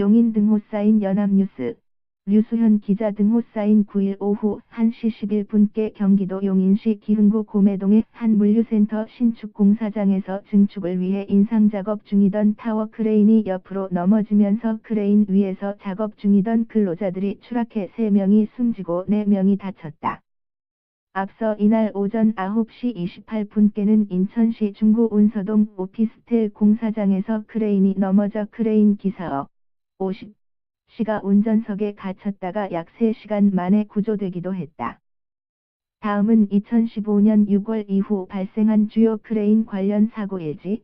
용인 등호 사인 연합뉴스 류수현 기자 등호 사인 9일 오후 1시 11분께 경기도 용인시 기흥구 고매동의 한 물류센터 신축 공사장에서 증축을 위해 인상 작업 중이던 타워 크레인이 옆으로 넘어지면서 크레인 위에서 작업 중이던 근로자들이 추락해 3명이 숨지고 4명이 다쳤다. 앞서 이날 오전 9시 28분께는 인천시 중구 운서동 오피스텔 공사장에서 크레인이 넘어져 크레인 기사어 50 씨가 운전석에 갇혔다가 약 3시간 만에 구조되기도 했다. 다음은 2015년 6월 이후 발생한 주요 크레인 관련 사고 일지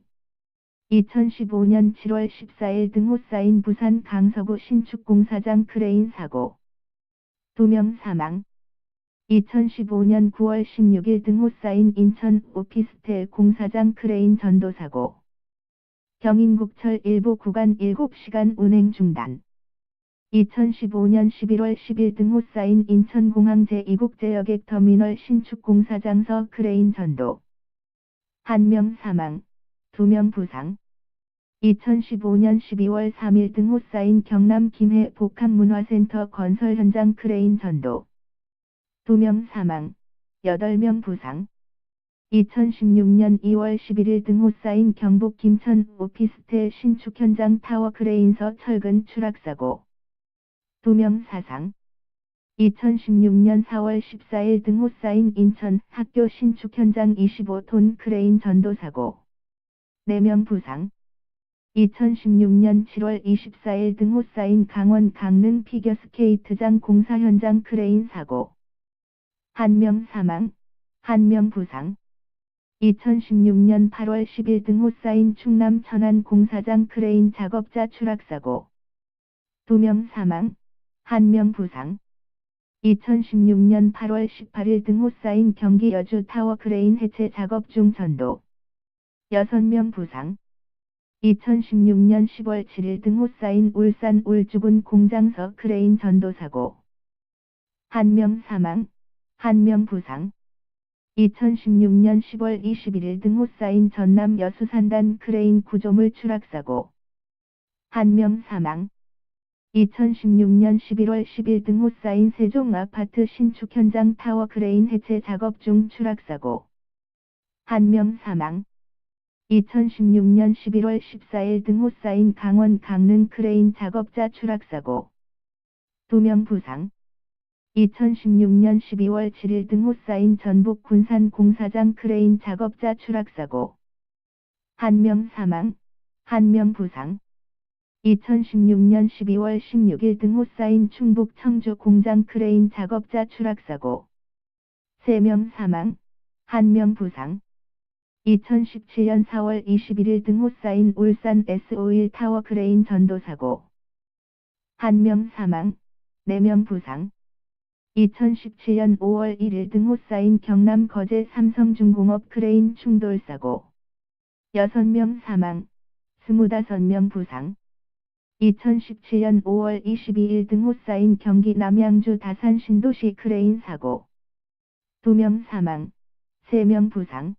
2015년 7월 14일 등호 쌓인 부산 강서구 신축공사장 크레인 사고 2명 사망 2015년 9월 16일 등호 쌓인 인천 오피스텔 공사장 크레인 전도사고 경인국철 일부 구간 7시간 운행 중단 2015년 11월 10일 등호 쌓인 인천공항 제2국제여객 터미널 신축공사장서 크레인 전도. 1명 사망, 2명 부상. 2015년 12월 3일 등호 쌓인 경남 김해 복합문화센터 건설 현장 크레인 전도. 2명 사망, 8명 부상. 2016년 2월 11일 등호 쌓인 경북 김천 오피스텔 신축 현장 타워 크레인서 철근 추락사고. 2명 사상. 2016년 4월 14일 등호 쌓인 인천 학교 신축 현장 25톤 크레인 전도사고. 4명 부상. 2016년 7월 24일 등호 쌓인 강원 강릉 피겨스케이트장 공사 현장 크레인 사고. 1명 사망. 1명 부상 2016년 8월 10일 등호 쌓인 충남 천안 공사장 크레인 작업자 추락사고. 2명 사망 1명 부상. 2016년 8월 18일 등호 쌓인 경기 여주 타워 크레인 해체 작업 중 전도. 6명 부상. 2016년 10월 7일 등호 쌓인 울산 울주군 공장서 크레인 전도 사고. 1명 사망 1명 부상 2016년 10월 21일 등호 쌓인 전남 여수산단 크레인 구조물 추락사고. 1명 사망. 2016년 11월 10일 등호 쌓인 세종 아파트 신축 현장 타워 크레인 해체 작업 중 추락사고. 1명 사망. 2016년 11월 14일 등호 쌓인 강원 강릉 크레인 작업자 추락사고. 2명 부상 2016년 12월 7일 등호 쌓인 전북 군산 공사장 크레인 작업자 추락사고. 1명 사망 1명 부상. 2016년 12월 16일 등호 쌓인 충북 청주 공장 크레인 작업자 추락사고. 3명 사망, 1명 부상. 2017년 4월 21일 등호 쌓인 울산 S51 타워 크레인 전도사고. 1명 사망, 4명 부상 2017년 5월 1일 등호 쌓인 경남 거제 삼성중공업 크레인 충돌 사고. 6명 사망, 25명 부상. 2017년 5월 22일 등호 쌓인 경기 남양주 다산 신도시 크레인 사고. 2명 사망, 3명 부상.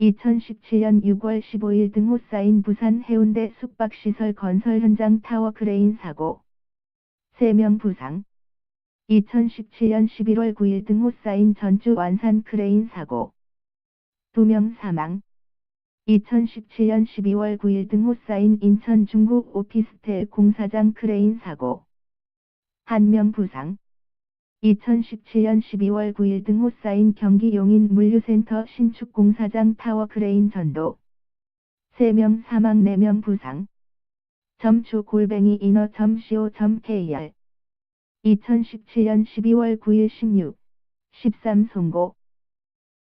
2017년 6월 15일 등호 쌓인 부산 해운대 숙박시설 건설 현장 타워 크레인 사고. 3명 부상 2017년 11월 9일 등호 쌓인 전주 완산 크레인 사고. 2명 사망. 2017년 12월 9일 등호 쌓인 인천 중국 오피스텔 공사장 크레인 사고. 1명 부상. 2017년 12월 9일 등호 쌓인 경기 용인 물류센터 신축 공사장 타워 크레인 전도. 3명 사망 4명 부상. 점추 골뱅이 인어.co.kr 2017년 12월 9일 16, 13 송고